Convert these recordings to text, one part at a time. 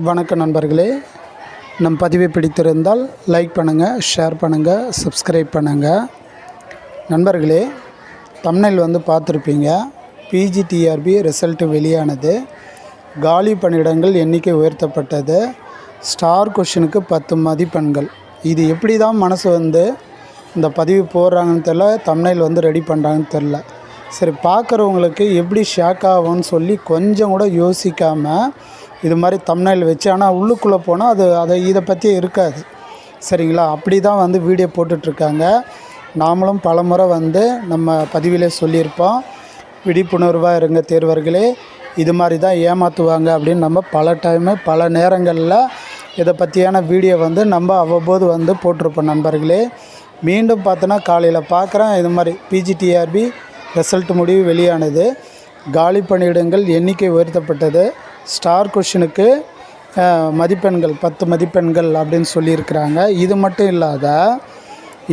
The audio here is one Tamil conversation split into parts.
வணக்கம் நண்பர்களே. நம் பதிவை பிடித்திருந்தால் லைக் பண்ணுங்கள் ஷேர் பண்ணுங்கள் சப்ஸ்கிரைப் பண்ணுங்கள் நண்பர்களே தமிழில் வந்து பார்த்துருப்பீங்க. பிஜிடிஆர்பி ரிசல்ட்டு வெளியானது. காலி பணியிடங்கள் எண்ணிக்கை உயர்த்தப்பட்டது. ஸ்டார் கொஷினுக்கு பத்து மதிப்பெண்கள். இது எப்படி தான் மனசு வந்து இந்த பதிவு போடுறாங்கன்னு தெரில தமிழில் வந்து ரெடி பண்ணுறாங்கன்னு தெரில சரி பார்க்குறவங்களுக்கு எப்படி ஷாக் ஆகும்னு சொல்லி கொஞ்சம் கூட யோசிக்காமல் இது மாதிரி தம்னையில் வச்சு ஆனால் உள்ளுக்குள்ளே போனால் அது அதை இதை பற்றி இருக்காது. சரிங்களா? அப்படி தான் வந்து வீடியோ போட்டுட்ருக்காங்க. நாமளும் பல முறை வந்து நம்ம பதிவிலே சொல்லியிருப்போம். விழிப்புணர்வாக இருங்க தேர்வர்களே. இது மாதிரி தான் ஏமாற்றுவாங்க அப்படின்னு நம்ம பல டைமு பல நேரங்களில் இதை பற்றியான வீடியோ வந்து நம்ம அவ்வப்போது வந்து போட்டிருப்போம் நண்பர்களே. மீண்டும் பார்த்தோன்னா காலையில் பார்க்குறேன் இது மாதிரி பிஜிடிஆர்பி ரிசல்ட் முடிவு வெளியானது. காலி பணியிடங்கள் எண்ணிக்கை உயர்த்தப்பட்டது. ஸ்டார் கொஷினுக்கு மதிப்பெண்கள் பத்து மதிப்பெண்கள் அப்படின்னு சொல்லியிருக்கிறாங்க. இது மட்டும் இல்லாத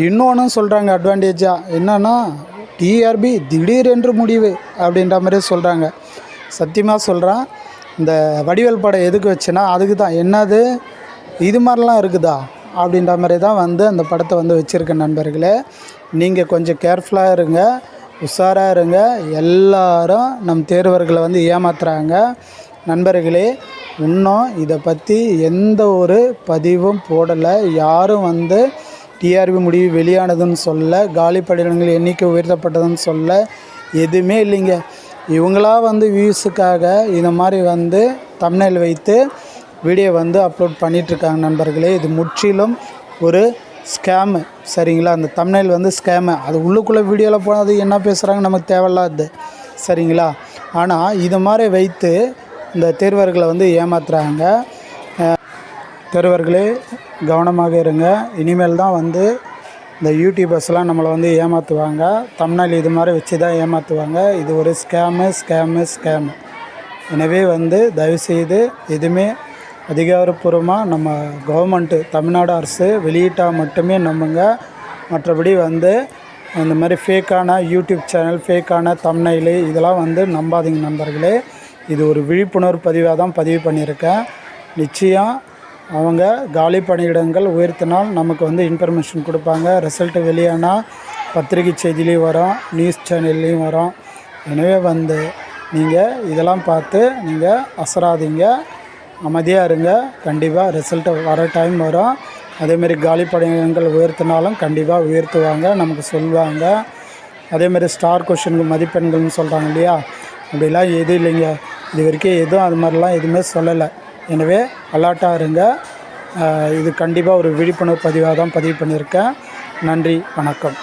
இன்னொன்றும் சொல்கிறாங்க அட்வான்டேஜாக என்னென்னா டிஆர்பி திடீரென்று முடிவு அப்படின்ற மாதிரி சொல்கிறாங்க சத்தியமாக சொல்கிறேன் இந்த வடிவேல் படம் எதுக்கு வச்சுன்னா அதுக்கு தான். என்னது? இது மாதிரிலாம் இருக்குதா? அப்படின்ற மாதிரி தான் வந்து அந்த படத்தை வந்து வச்சுருக்கேன் நண்பர்களே. நீங்கள் கொஞ்சம் கேர்ஃபுல்லாக இருங்க உஷாராக இருங்க. எல்லாரும் நம் தேர்வர்களை வந்து ஏமாத்துறாங்க. நண்பர்களே இன்னும் இதை பற்றி எந்த ஒரு பதிவும் போடலை. யாரும் வந்து டிஆர்பி முடிவு வெளியானதுன்னு சொல்ல காலி பணியிடங்கள் எண்ணிக்கை உயர்த்தப்பட்டதுன்னு சொல்ல எதுவுமே இல்லைங்க. இவங்களா வந்து வியூஸுக்காக இந்த மாதிரி வந்து தமிழில் வைத்து வீடியோ வந்து அப்லோட் பண்ணிகிட்ருக்காங்க நண்பர்களே. இது முற்றிலும் ஒரு ஸ்கேமு சரிங்களா? அந்த தமிழில் வந்து ஸ்கேமு அது உள்ளுக்குள்ளே வீடியோவில் போனால் அது என்ன பேசுகிறாங்க நமக்கு தேவையில்லாது சரிங்களா? ஆனால் இது மாதிரி வைத்து இந்த தேர்வர்களை வந்து ஏமாத்துறாங்க. தேர்வர்களே கவனமாக இருங்க. இனிமேல் தான் வந்து இந்த யூடியூபர்ஸ்லாம் நம்மளை வந்து ஏமாற்றுவாங்க தமிழ்நாள் இது மாதிரி வச்சு தான் ஏமாற்றுவாங்க இது ஒரு ஸ்கேமு ஸ்கேமு ஸ்கேமு எனவே வந்து தயவுசெய்து எதுவுமே அதிகாரப்பூர்வமாக நம்ம கவர்மெண்ட்டு தமிழ்நாடு அரசு வெளியிட்டால் மட்டுமே நம்புங்க. மற்றபடி வந்து இந்த மாதிரி ஃபேக்கான யூடியூப் சேனல் ஃபேக்கான தம்னைலு இதெல்லாம் வந்து நம்பாதீங்க நண்பர்களே. இது ஒரு விழிப்புணர்வு பதிவாக தான் பதிவு பண்ணியிருக்கேன். நிச்சயம் அவங்க காலி பணியிடங்கள் உயர்த்தினால் நமக்கு வந்து இன்ஃபர்மேஷன் கொடுப்பாங்க. ரிசல்ட்டு வெளியானால் பத்திரிகை செய்திலையும் வரும் நியூஸ் சேனல்லையும் வரும். எனவே வந்து நீங்கள் இதெல்லாம் பார்த்து நீங்கள் அசராதீங்க. அமைதியாக இருங்க. கண்டிப்பாக ரிசல்ட்டு வர டைம் வரும். அதேமாரி காலி பணியிடங்கள் உயர்த்தினாலும் கண்டிப்பாக உயர்த்துவாங்க. நமக்கு சொல்லுவாங்க. அதேமாரி ஸ்டார் கொஷனுக்கு மதிப்பெண்கள்னு சொல்கிறாங்க இல்லையா? அப்படிலாம் எதுவும் இல்லைங்க. இது வரைக்கும் எதுவும் அது மாதிரிலாம் எதுவுமே சொல்லலை. எனவே அலர்ட்டாக இருங்க. இது கண்டிப்பாக ஒரு விழிப்புணர்வு பதிவாக தான் பதிவு பண்ணியிருக்கேன். நன்றி. வணக்கம்.